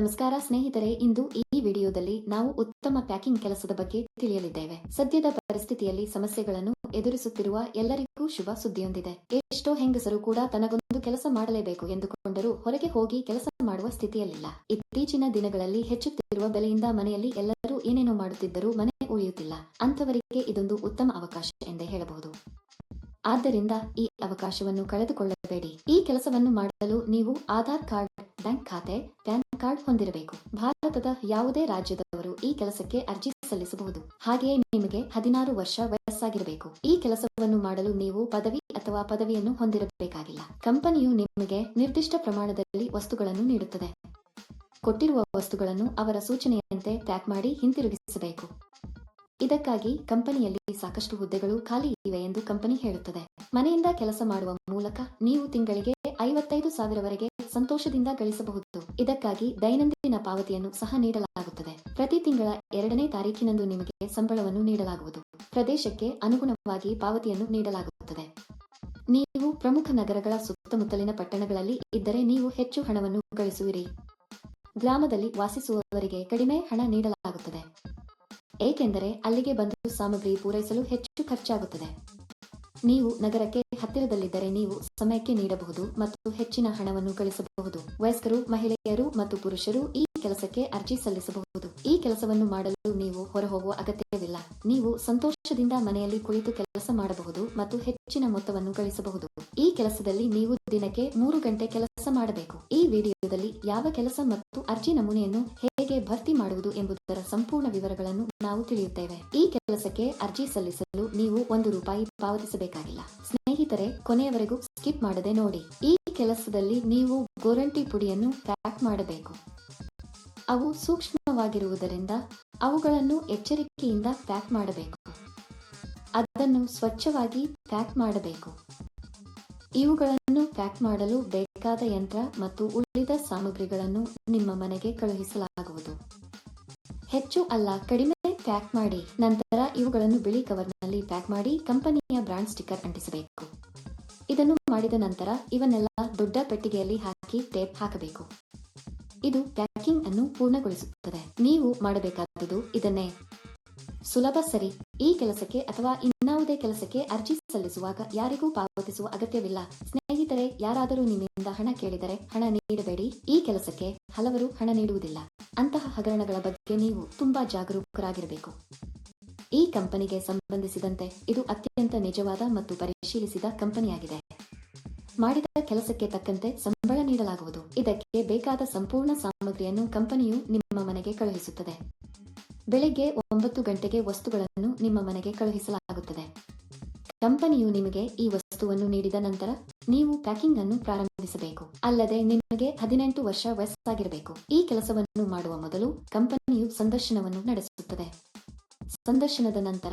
ನಮಸ್ಕಾರ ಸ್ನೇಹಿತರೆ, ಇಂದು ಈ ವಿಡಿಯೋದಲ್ಲಿ ನಾವು ಉತ್ತಮ ಪ್ಯಾಕಿಂಗ್ ಕೆಲಸದ ಬಗ್ಗೆ ತಿಳಿಯಲಿದ್ದೇವೆ. ಸದ್ಯದ ಪರಿಸ್ಥಿತಿಯಲ್ಲಿ ಸಮಸ್ಯೆಗಳನ್ನು ಎದುರಿಸುತ್ತಿರುವ ಎಲ್ಲರಿಗೂ ಶುಭ ಸುದ್ದಿಯೊಂದಿದೆ. ಎಷ್ಟೋ ಹೆಂಗಸರು ಕೂಡ ತನಗೊಂದು ಕೆಲಸ ಮಾಡಲೇಬೇಕು ಎಂದುಕೊಂಡರೂ ಹೊರಗೆ ಹೋಗಿ ಕೆಲಸ ಮಾಡುವ ಸ್ಥಿತಿಯಲ್ಲಿಲ್ಲ. ಇತ್ತೀಚಿನ ದಿನಗಳಲ್ಲಿ ಹೆಚ್ಚುತ್ತಿರುವ ಬೆಲೆಯಿಂದ ಮನೆಯಲ್ಲಿ ಎಲ್ಲರೂ ಏನೇನೋ ಮಾಡುತ್ತಿದ್ದರೂ ಮನೆ ಉಳಿಯುತ್ತಿಲ್ಲ. ಅಂತವರಿಗೆ ಇದೊಂದು ಉತ್ತಮ ಅವಕಾಶ ಎಂದೇ ಹೇಳಬಹುದು. ಆದ್ದರಿಂದ ಈ ಅವಕಾಶವನ್ನು ಕಳೆದುಕೊಳ್ಳಬೇಡಿ. ಈ ಕೆಲಸವನ್ನು ಮಾಡಲು ನೀವು ಆಧಾರ್ ಕಾರ್ಡ್ ಬ್ಯಾಂಕ್ ಖಾತೆ, ಪ್ಯಾನ್ ಕಾರ್ಡ್ ಹೊಂದಿರಬೇಕು. ಭಾರತದ ಯಾವುದೇ ರಾಜ್ಯದವರು ಈ ಕೆಲಸಕ್ಕೆ ಅರ್ಜಿ ಸಲ್ಲಿಸಬಹುದು. ಹಾಗೆಯೇ ನಿಮಗೆ ಹದಿನಾರು ವರ್ಷ ವಯಸ್ಸಾಗಿರಬೇಕು. ಈ ಕೆಲಸವನ್ನು ಮಾಡಲು ನೀವು ಪದವಿ ಅಥವಾ ಪದವಿಯನ್ನು ಹೊಂದಿರಬೇಕಾಗಿಲ್ಲ. ಕಂಪನಿಯು ನಿಮಗೆ ನಿರ್ದಿಷ್ಟ ಪ್ರಮಾಣದಲ್ಲಿ ವಸ್ತುಗಳನ್ನು ನೀಡುತ್ತದೆ. ಕೊಟ್ಟಿರುವ ವಸ್ತುಗಳನ್ನು ಅವರ ಸೂಚನೆಯಂತೆ ಪ್ಯಾಕ್ ಮಾಡಿ ಹಿಂತಿರುಗಿಸಬೇಕು. ಇದಕ್ಕಾಗಿ ಕಂಪನಿಯಲ್ಲಿ ಸಾಕಷ್ಟು ಹುದ್ದೆಗಳು ಖಾಲಿ ಇವೆ ಎಂದು ಕಂಪನಿ ಹೇಳುತ್ತದೆ. ಮನೆಯಿಂದ ಕೆಲಸ ಮಾಡುವ ಮೂಲಕ ನೀವು ತಿಂಗಳಿಗೆ ಐವತ್ತೈದು ಸಾವಿರವರೆಗೆ ಸಂತೋಷದಿಂದ ಗಳಿಸಬಹುದು. ಇದಕ್ಕಾಗಿ ದೈನಂದಿನ ಪಾವತಿಯನ್ನು ಸಹ ನೀಡಲಾಗುತ್ತದೆ. ಪ್ರತಿ ತಿಂಗಳ ಎರಡನೇ ತಾರೀಖಿನಂದು ನಿಮಗೆ ಸಂಬಳವನ್ನು ನೀಡಲಾಗುವುದು. ಪ್ರದೇಶಕ್ಕೆ ಅನುಗುಣವಾಗಿ ಪಾವತಿಯನ್ನು ನೀಡಲಾಗುತ್ತದೆ. ನೀವು ಪ್ರಮುಖ ನಗರಗಳ ಸುತ್ತಮುತ್ತಲಿನ ಪಟ್ಟಣಗಳಲ್ಲಿ ಇದ್ದರೆ ನೀವು ಹೆಚ್ಚು ಹಣವನ್ನು ಗಳಿಸುವಿರಿ. ಗ್ರಾಮದಲ್ಲಿ ವಾಸಿಸುವವರಿಗೆ ಕಡಿಮೆ ಹಣ ನೀಡಲಾಗುತ್ತದೆ. ಏಕೆಂದರೆ ಅಲ್ಲಿಗೆ ಬಂದು ಸಾಮಗ್ರಿ ಪೂರೈಸಲು ಹೆಚ್ಚು ಖರ್ಚಾಗುತ್ತದೆ. ನೀವು ನಗರಕ್ಕೆ ಹತ್ತಿರದಲ್ಲಿದ್ದರೆ ನೀವು ಸಮಯಕ್ಕೆ ನೀಡಬಹುದು ಮತ್ತು ಹೆಚ್ಚಿನ ಹಣವನ್ನು ಗಳಿಸಬಹುದು. ವಯಸ್ಕರು, ಮಹಿಳೆಯರು ಮತ್ತು ಪುರುಷರು ಈ ಕೆಲಸಕ್ಕೆ ಅರ್ಜಿ ಸಲ್ಲಿಸಬಹುದು. ಈ ಕೆಲಸವನ್ನು ಮಾಡಲು ನೀವು ಹೊರಹೋಗುವ ಅಗತ್ಯವಿಲ್ಲ. ನೀವು ಸಂತೋಷದಿಂದ ಮನೆಯಲ್ಲಿ ಕುಳಿತು ಕೆಲಸ ಮಾಡಬಹುದು ಮತ್ತು ಹೆಚ್ಚಿನ ಮೊತ್ತವನ್ನು ಗಳಿಸಬಹುದು. ಈ ಕೆಲಸದಲ್ಲಿ ನೀವು ದಿನಕ್ಕೆ ಮೂರು ಗಂಟೆ ಕೆಲಸ ಮಾಡಬೇಕು. ಈ ವಿಡಿಯೋದಲ್ಲಿ ಯಾವ ಕೆಲಸ ಮತ್ತು ಅರ್ಜಿ ನಮೂನೆಯನ್ನು ಹೇಗೆ ಭರ್ತಿ ಮಾಡುವುದು ಎಂಬುದರ ಸಂಪೂರ್ಣ ವಿವರಗಳನ್ನು ನಾವು ತಿಳಿಯುತ್ತೇವೆ. ಈ ಕೆಲಸಕ್ಕೆ ಅರ್ಜಿ ಸಲ್ಲಿಸಲು ನೀವು ಒಂದು ರೂಪಾಯಿ ಪಾವತಿಸಬೇಕಾಗಿಲ್ಲ. ಸ್ನೇಹಿತರೆ, ಕೊನೆಯವರೆಗೂ ಸ್ಕಿಪ್ ಮಾಡದೆ ನೋಡಿ. ಈ ಕೆಲಸದಲ್ಲಿ ನೀವು ಗೋರಂಟಿ ಪುಡಿಯನ್ನು ಪ್ಯಾಕ್ ಮಾಡಬೇಕು. ಅವು ಸೂಕ್ಷ್ಮವಾಗಿರುವುದರಿಂದ ಅವುಗಳನ್ನು ಎಚ್ಚರಿಕೆಯಿಂದ ಪ್ಯಾಕ್ ಮಾಡಬೇಕು. ಅದನ್ನು ಸ್ವಚ್ಛವಾಗಿ ಪ್ಯಾಕ್ ಮಾಡಬೇಕು. ಇವುಗಳನ್ನು ಪ್ಯಾಕ್ ಮಾಡಲು ಬೇಕಾದ ಯಂತ್ರ ಮತ್ತು ಉಳಿದ ಸಾಮಗ್ರಿಗಳನ್ನು ನಿಮ್ಮ ಮನೆಗೆ ಕಳುಹಿಸಲಾಗುವುದು. ಹೆಚ್ಚು ಅಲ್ಲ, ಕಡಿಮೆ ಪ್ಯಾಕ್ ಮಾಡಿ, ನಂತರ ಇವುಗಳನ್ನು ಬಿಳಿ ಕವರ್ನಲ್ಲಿ ಪ್ಯಾಕ್ ಮಾಡಿ ಕಂಪನಿಯ ಬ್ರಾಂಡ್ ಸ್ಟಿಕ್ಕರ್ ಅಂಟಿಸಬೇಕು. ಇದನ್ನು ಮಾಡಿದ ನಂತರ ಇವನ್ನೆಲ್ಲ ದೊಡ್ಡ ಪೆಟ್ಟಿಗೆಯಲ್ಲಿ ಹಾಕಿ ಟೇಪ್ ಹಾಕಬೇಕು. ಇದು ಪ್ಯಾಕಿಂಗ್ ಅನ್ನು ಪೂರ್ಣಗೊಳಿಸುತ್ತದೆ. ನೀವು ಮಾಡಬೇಕಾದದ್ದು ಇದನ್ನೇ. ಸುಲಭ ಸರಿ. ಈ ಕೆಲಸಕ್ಕೆ ಅಥವಾ ಇನ್ನಾವುದೇ ಕೆಲಸಕ್ಕೆ ಅರ್ಜಿ ಸಲ್ಲಿಸುವಾಗ ಯಾರಿಗೂ ಪಾವತಿಸುವ ಅಗತ್ಯವಿಲ್ಲ. ಸ್ನೇಹಿತರೆ, ಯಾರಾದರೂ ನಿಮ್ಮಿಂದ ಹಣ ಕೇಳಿದರೆ ಹಣ ನೀಡಬೇಡಿ. ಈ ಕೆಲಸಕ್ಕೆ ಹಲವರು ಹಣ ನೀಡುವುದಿಲ್ಲ. ಅಂತಹ ಹಗರಣಗಳ ಬಗ್ಗೆ ನೀವು ತುಂಬಾ ಜಾಗರೂಕರಾಗಿರಬೇಕು. ಈ ಕಂಪನಿಗೆ ಸಂಬಂಧಿಸಿದಂತೆ ಇದು ಅತ್ಯಂತ ನಿಜವಾದ ಮತ್ತು ಪರಿಶೀಲಿಸಿದ ಕಂಪನಿಯಾಗಿದೆ. ಮಾಡಿದ ಕೆಲಸಕ್ಕೆ ತಕ್ಕಂತೆ ಸಂಬಳ ನೀಡಲಾಗುವುದು. ಇದಕ್ಕೆ ಬೇಕಾದ ಸಂಪೂರ್ಣ ಸಾಮಗ್ರಿಯನ್ನು ಕಂಪನಿಯು ನಿಮ್ಮ ಮನೆಗೆ ಕಳುಹಿಸುತ್ತದೆ. ಬೆಳಿಗ್ಗೆ ಒಂಬತ್ತು ಗಂಟೆಗೆ ವಸ್ತುಗಳನ್ನು ನಿಮ್ಮ ಮನೆಗೆ ಕಳುಹಿಸಲಾಗುತ್ತದೆ. ಕಂಪನಿಯು ನಿಮಗೆ ಈ ವಸ್ತುವನ್ನು ನೀಡಿದ ನಂತರ ನೀವು ಪ್ಯಾಕಿಂಗ್ ಅನ್ನು ಪ್ರಾರಂಭಿಸಬೇಕು. ಅಲ್ಲದೆ ನಿಮಗೆ ಹದಿನೆಂಟು ವರ್ಷ ವಯಸ್ಸಾಗಿರಬೇಕು. ಈ ಕೆಲಸವನ್ನು ಮಾಡುವ ಮೊದಲು ಕಂಪನಿಯು ಸಂದರ್ಶನವನ್ನು ನಡೆಸುತ್ತದೆ. ಸಂದರ್ಶನದ ನಂತರ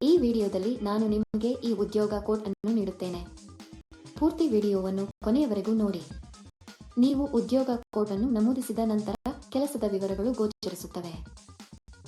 ಈ ವಿಡಿಯೋದಲ್ಲಿ ನಾನು ನಿಮಗೆ ಈ ಉದ್ಯೋಗ ಕೋಡ್ ಅನ್ನು ನೀಡುತ್ತೇನೆ. ಪೂರ್ತಿ ವಿಡಿಯೋವನ್ನು ಕೊನೆಯವರೆಗೂ ನೋಡಿ. ನೀವು ಉದ್ಯೋಗ ಕೋಡ್ ಅನ್ನು ನಮೂದಿಸಿದ ನಂತರ ಕೆಲಸದ ವಿವರಗಳು ಗೋಚರಿಸುತ್ತವೆ.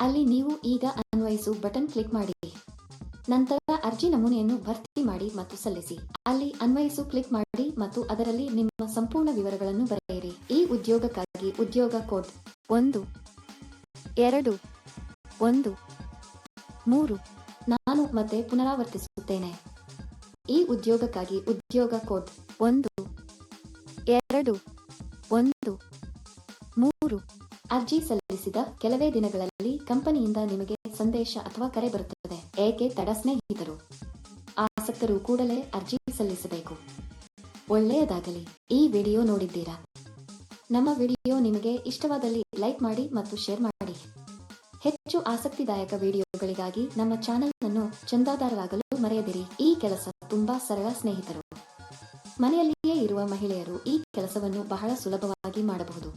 ಅಲ್ಲಿ ನೀವು ಈಗ ಅನ್ವಯಿಸು ಬಟನ್ ಕ್ಲಿಕ್ ಮಾಡಿ. ನಂತರ ಅರ್ಜಿ ನಮೂನೆಯನ್ನು ಭರ್ತಿ ಮಾಡಿ ಮತ್ತು ಸಲ್ಲಿಸಿ. ಅಲ್ಲಿ ಅನ್ವಯಿಸು ಕ್ಲಿಕ್ ಮಾಡಿ ಮತ್ತು ಅದರಲ್ಲಿ ನಿಮ್ಮ ಸಂಪೂರ್ಣ ವಿವರಗಳನ್ನು ಬರೆಯಿರಿ. ಈ ಉದ್ಯೋಗಕ್ಕಾಗಿ ಉದ್ಯೋಗ ಕೋಡ್ ಒಂದು, ಎರಡು, ಒಂದು, ಮೂರು ಮತ್ತೆ ಪುನರಾವರ್ತಿಸುತ್ತೇನೆ. ಈ ಉದ್ಯೋಗಕ್ಕಾಗಿ ಉದ್ಯೋಗ ಕೋಡ್ ಒಂದು, ಎರಡು, ಒಂದು, ಮೂರು ಅರ್ಜಿ ಸಲ್ಲಿಸಿದ ಕೆಲವೇ ದಿನಗಳಲ್ಲಿ ಕಂಪನಿಯಿಂದ ನಿಮಗೆ ಸಂದೇಶ ಅಥವಾ ಕರೆ ಬರುತ್ತದೆ. ಏಕೆ ತಡ ಸ್ನೇಹಿತರು? ಆಸಕ್ತರು ಕೂಡಲೇ ಅರ್ಜಿ ಸಲ್ಲಿಸಬೇಕು. ಒಳ್ಳೆಯದಾಗಲಿ. ಈ ವಿಡಿಯೋ ನೋಡಿದ್ದೀರಾ? ನಮ್ಮ ವಿಡಿಯೋ ನಿಮಗೆ ಇಷ್ಟವಾದಲ್ಲಿ ಲೈಕ್ ಮಾಡಿ ಮತ್ತು ಶೇರ್ ಮಾಡಿ. ಹೆಚ್ಚು ಆಸಕ್ತಿದಾಯಕ ವಿಡಿಯೋಗಳಿಗಾಗಿ ನಮ್ಮ ಚಾನೆಲ್ ಅನ್ನು ಚಂದಾದಾರರಾಗಲು ಮರೆಯದಿರಿ. ಈ ಕೆಲಸ ತುಂಬಾ ಸರಳ ಸ್ನೇಹಿತರು. ಮನೆಯಲ್ಲಿಯೇ ಇರುವ ಮಹಿಳೆಯರು ಈ ಕೆಲಸವನ್ನು ಬಹಳ ಸುಲಭವಾಗಿ ಮಾಡಬಹುದು.